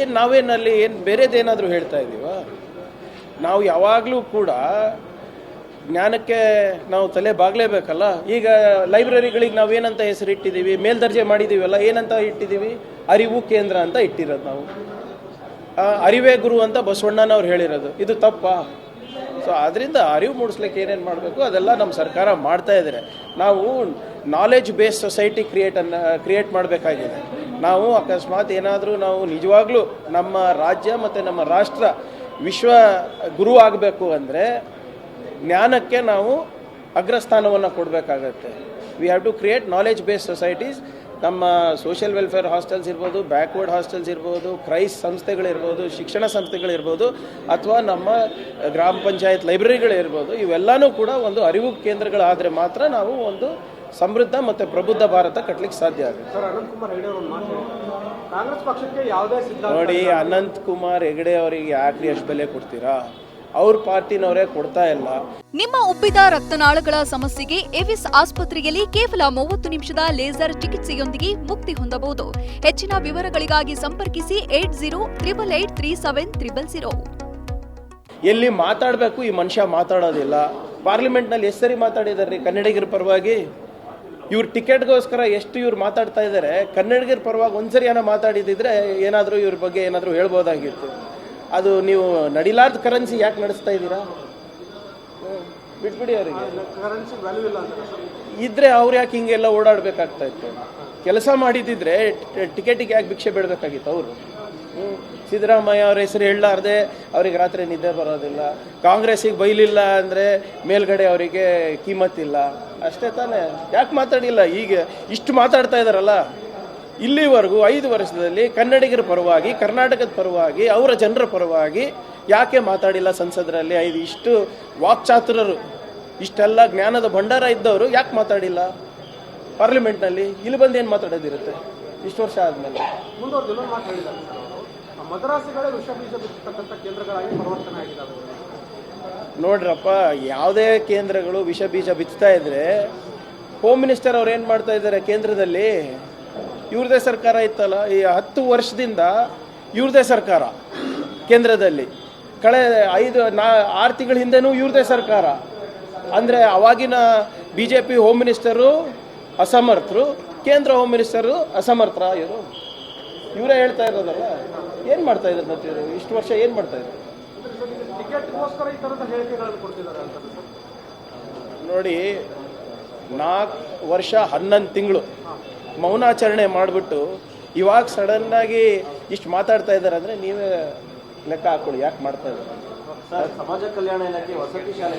ಏನು ನಾವೇನಲ್ಲಿ ಏನು ಬೇರೆದೇನಾದರೂ ಹೇಳ್ತಾ ಇದ್ದೀವ ನಾವು ಯಾವಾಗಲೂ ಕೂಡ ಜ್ಞಾನಕ್ಕೆ ನಾವು ತಲೆ ಬಾಗಲೇಬೇಕಲ್ಲ? ಈಗ ಲೈಬ್ರರಿಗಳಿಗೆ ನಾವು ಏನಂತ ಹೆಸರಿಟ್ಟಿದ್ದೀವಿ, ಮೇಲ್ದರ್ಜೆ ಮಾಡಿದ್ದೀವಲ್ಲ, ಏನಂತ ಇಟ್ಟಿದ್ದೀವಿ? ಅರಿವು ಕೇಂದ್ರ ಅಂತ ಇಟ್ಟಿರೋದು ನಾವು. ಅರಿವೇ ಗುರು ಅಂತ ಬಸವಣ್ಣನವ್ರು ಹೇಳಿರೋದು. ಇದು ತಪ್ಪಾ? ಸೊ ಅದರಿಂದ ಅರಿವು ಮೂಡಿಸ್ಲಿಕ್ಕೆ ಏನೇನು ಮಾಡಬೇಕು? ಅದೆಲ್ಲ ನಮ್ಮ ಸರ್ಕಾರ ಮಾಡ್ತಾ ಇದ್ದಾರೆ ನಾವು ನಾಲೆಜ್ ಬೇಸ್ಡ್ ಸೊಸೈಟಿ ಕ್ರಿಯೇಟನ್ನು ಕ್ರಿಯೇಟ್ ಮಾಡಬೇಕಾಗಿದೆ. ನಾವು ಅಕಸ್ಮಾತ್ ಏನಾದರೂ ನಾವು ನಿಜವಾಗ್ಲೂ ನಮ್ಮ ರಾಜ್ಯ ಮತ್ತು ನಮ್ಮ ರಾಷ್ಟ್ರ ವಿಶ್ವ ಗುರು ಆಗಬೇಕು ಅಂದರೆ ಜ್ಞಾನಕ್ಕೆ ನಾವು ಅಗ್ರಸ್ಥಾನವನ್ನು ಕೊಡಬೇಕಾಗತ್ತೆ. We have to create knowledge based societies ನಮ್ಮ ಸೋಷಿಯಲ್ ವೆಲ್ಫೇರ್ ಹಾಸ್ಟೆಲ್ಸ್ ಇರ್ಬೋದು ಬ್ಯಾಕ್ವರ್ಡ್ ಹಾಸ್ಟೆಲ್ಸ್ ಇರ್ಬೋದು ಕ್ರೈಸ್ ಸಂಸ್ಥೆಗಳಿರ್ಬೋದು, ಶಿಕ್ಷಣ ಸಂಸ್ಥೆಗಳಿರ್ಬೋದು, ಅಥವಾ ನಮ್ಮ ಗ್ರಾಮ ಪಂಚಾಯತ್ ಲೈಬ್ರರಿಗಳಿರ್ಬೋದು ಇವೆಲ್ಲನೂ ಕೂಡ ಒಂದು ಅರಿವು ಕೇಂದ್ರಗಳಾದರೆ ಮಾತ್ರ ನಾವು ಒಂದು ಸಮೃದ್ಧ ಮತ್ತು ಪ್ರಬುದ್ಧ ಭಾರತ ಕಟ್ಟಲಿಕ್ಕೆ ಸಾಧ್ಯ ಆಗುತ್ತೆ. ಸರ್ ಅನಂತ್ ಕುಮಾರ್ ಹೆಗಡೆ ಅವರು ಮಾತು ಕಾಂಗ್ರೆಸ್ ಪಕ್ಷಕ್ಕೆ ಯಾವುದೇ ಸಿದ್ಧಾಂತ ನೋಡಿ ಅನಂತ್ ಕುಮಾರ್ ಹೆಗಡೆ ಅವರಿಗೆ ಯಾಕೆ ಎಷ್ಟು ಬೆಲೆ ಕೊಡ್ತೀರಾ? ಅವ್ರ ಪಾರ್ಟಿನವರೇ ಕೊಡ್ತಾ ಇಲ್ಲ. ನಿಮ್ಮ ಉಬ್ಬಿದ ರಕ್ತನಾಳಗಳ ಸಮಸ್ಯೆಗೆ ಎವಿಸ್ ಆಸ್ಪತ್ರೆಯಲ್ಲಿ ಕೇವಲ ಮೂವತ್ತು ನಿಮಿಷದ ಲೇಸರ್ ಚಿಕಿತ್ಸೆಯೊಂದಿಗೆ ಮುಕ್ತಿ ಹೊಂದಬಹುದು. ಹೆಚ್ಚಿನ ವಿವರಗಳಿಗಾಗಿ ಸಂಪರ್ಕಿಸಿ eight zero triple eight three seven triple zero. ಎಲ್ಲಿ ಮಾತಾಡಬೇಕು ಈ ಮನುಷ್ಯ ಮಾತಾಡೋದಿಲ್ಲ. ಪಾರ್ಲಿಮೆಂಟ್ನಲ್ಲಿ ಎಷ್ಟು ಸರಿ ಮಾತಾಡಿದಾರೆ ರೀ ಕನ್ನಡಿಗರ ಪರವಾಗಿ. ಇವ್ರ ಟಿಕೆಟ್ಗೋಸ್ಕರ ಎಷ್ಟು ಇವ್ರು ಮಾತಾಡ್ತಾ ಇದ್ದಾರೆ ಕನ್ನಡಿಗರ ಪರವಾಗಿ ಒಂದ್ಸರಿ ಏನೋ ಮಾತಾಡಿದಿದ್ರೆ ಏನಾದರೂ ಇವ್ರ ಬಗ್ಗೆ ಏನಾದರೂ ಹೇಳ್ಬೋದಾಗಿತ್ತು. ಅದು ನೀವು ನಡಿಲಾರ್ದ ಕರೆನ್ಸಿ ಯಾಕೆ ನಡೆಸ್ತಾ ಇದ್ದೀರಾ. ಬಿಟ್ಬಿಡಿ ಅವರಿಗೆ. ಇದ್ರೆ ಅವ್ರು ಯಾಕೆ ಹಿಂಗೆಲ್ಲ ಓಡಾಡಬೇಕಾಗ್ತಾ ಇತ್ತು? ಕೆಲಸ ಮಾಡಿದ್ದಿದ್ರೆ ಟಿಕೆಟಿಗೆ ಯಾಕೆ ಭಿಕ್ಷೆ ಬೇಡಬೇಕಾಗಿತ್ತು ಅವರು? ಸಿದ್ದರಾಮಯ್ಯ ಅವ್ರ ಹೆಸರು ಹೇಳಲಾರ್ದೆ ಅವ್ರಿಗೆ ರಾತ್ರಿ ನಿದ್ದೆ ಬರೋದಿಲ್ಲ. ಕಾಂಗ್ರೆಸ್ಸಿಗೆ ಬೈಲಿಲ್ಲ ಅಂದರೆ ಮೇಲ್ಗಡೆ ಅವರಿಗೆ ಕಿಮ್ಮತ್ತಿಲ್ಲ. ಅಷ್ಟೇ ತಾನೇ. ಯಾಕೆ ಮಾತಾಡಿಲ್ಲ? ಈಗ ಇಷ್ಟು ಮಾತಾಡ್ತಾ ಇದ್ದಾರಲ್ಲ ಇಲ್ಲಿವರೆಗೂ ಐದು ವರ್ಷದಲ್ಲಿ ಕನ್ನಡಿಗರ ಪರವಾಗಿ, ಕರ್ನಾಟಕದ ಪರವಾಗಿ, ಅವರ ಜನರ ಪರವಾಗಿ ಯಾಕೆ ಮಾತಾಡಿಲ್ಲ ಸಂಸದರಲ್ಲಿ? ಐದು ಇಷ್ಟು ವಾಕ್ಚಾತುರರು, ಇಷ್ಟೆಲ್ಲ ಜ್ಞಾನದ ಭಂಡಾರ ಇದ್ದವರು ಯಾಕೆ ಮಾತಾಡಿಲ್ಲ? ಪಾರ್ಲಿಮೆಂಟ್ನಲ್ಲಿ ಇಲ್ಲಿ ಬಂದು ಏನು ಮಾತಾಡೋದಿರುತ್ತೆ? ಇಷ್ಟು ವರ್ಷ ಆದಮೇಲೆ. ಮದ್ರಾಸಿಗಳೇ ವಿಷ ಬೀಜ ಬಿತ್ತಕ್ಕಂಥ ಕೇಂದ್ರಗಳಾಗಿ ಪರಿವರ್ತನೆ ಆಗಿದ್ದಾವೆ. ನೋಡ್ರಪ್ಪ, ಯಾವುದೇ ಕೇಂದ್ರಗಳು ವಿಷ ಬೀಜ ಬಿತ್ತಾ ಇದ್ರೆ ಹೋಮ್ ಮಿನಿಸ್ಟರ್ ಅವ್ರು ಏನು ಮಾಡ್ತಾ ಇದ್ದಾರೆ ಕೇಂದ್ರದಲ್ಲಿ? ಇವ್ರದೇ ಸರ್ಕಾರ ಇತ್ತಲ್ಲ, ಈ ಹತ್ತು ವರ್ಷದಿಂದ ಇವ್ರದೇ ಸರ್ಕಾರ ಕೇಂದ್ರದಲ್ಲಿ. ಕಳೆ ಐದು, ನಾ, ಆರು ತಿಂಗಳ ಹಿಂದೆನೂ ಇವ್ರದೇ ಸರ್ಕಾರ. ಅಂದರೆ ಅವಾಗಿನ B J P home minister ಅಸಮರ್ಥರು, ಕೇಂದ್ರ ಹೋಮ್ ಮಿನಿಸ್ಟರು ಅಸಮರ್ಥರ ಇವರು ಇವರೇ ಹೇಳ್ತಾ ಇರೋದಲ್ಲ, ಏನು ಮಾಡ್ತಾ ಇದ್ದಾರೆ ಇಷ್ಟು ವರ್ಷ ಏನು ಮಾಡ್ತಾ ಇದ್ದಾರೆ? ಟಿಕೆಟ್ಗೋಸ್ಕರ ಈ ಥರದ ಹೇಳಿಕೆಗಳನ್ನು ಕೊಡ್ತಿದ್ದಾರೆ ಅಂತ ನೋಡಿ ನಾಲ್ಕು ವರ್ಷ ಹನ್ನೊಂದು ತಿಂಗಳು ಮೌನಾಚರಣೆ ಮಾಡಿಬಿಟ್ಟು ಇವಾಗ ಸಡನ್ನಾಗಿ ಇಷ್ಟು ಮಾತಾಡ್ತಾ ಇದ್ದಾರೆ ಅಂದ್ರೆ ನೀವೇ ಲೆಕ್ಕ ಹಾಕೊಳ್ಳಿ ಯಾಕೆ ಮಾಡ್ತಾ ಇದ್ದಾರೆ? ಸರ್ ಸಮಾಜ ಕಲ್ಯಾಣ ಇಲಾಖೆ ವಸತಿ ಶಾಲೆ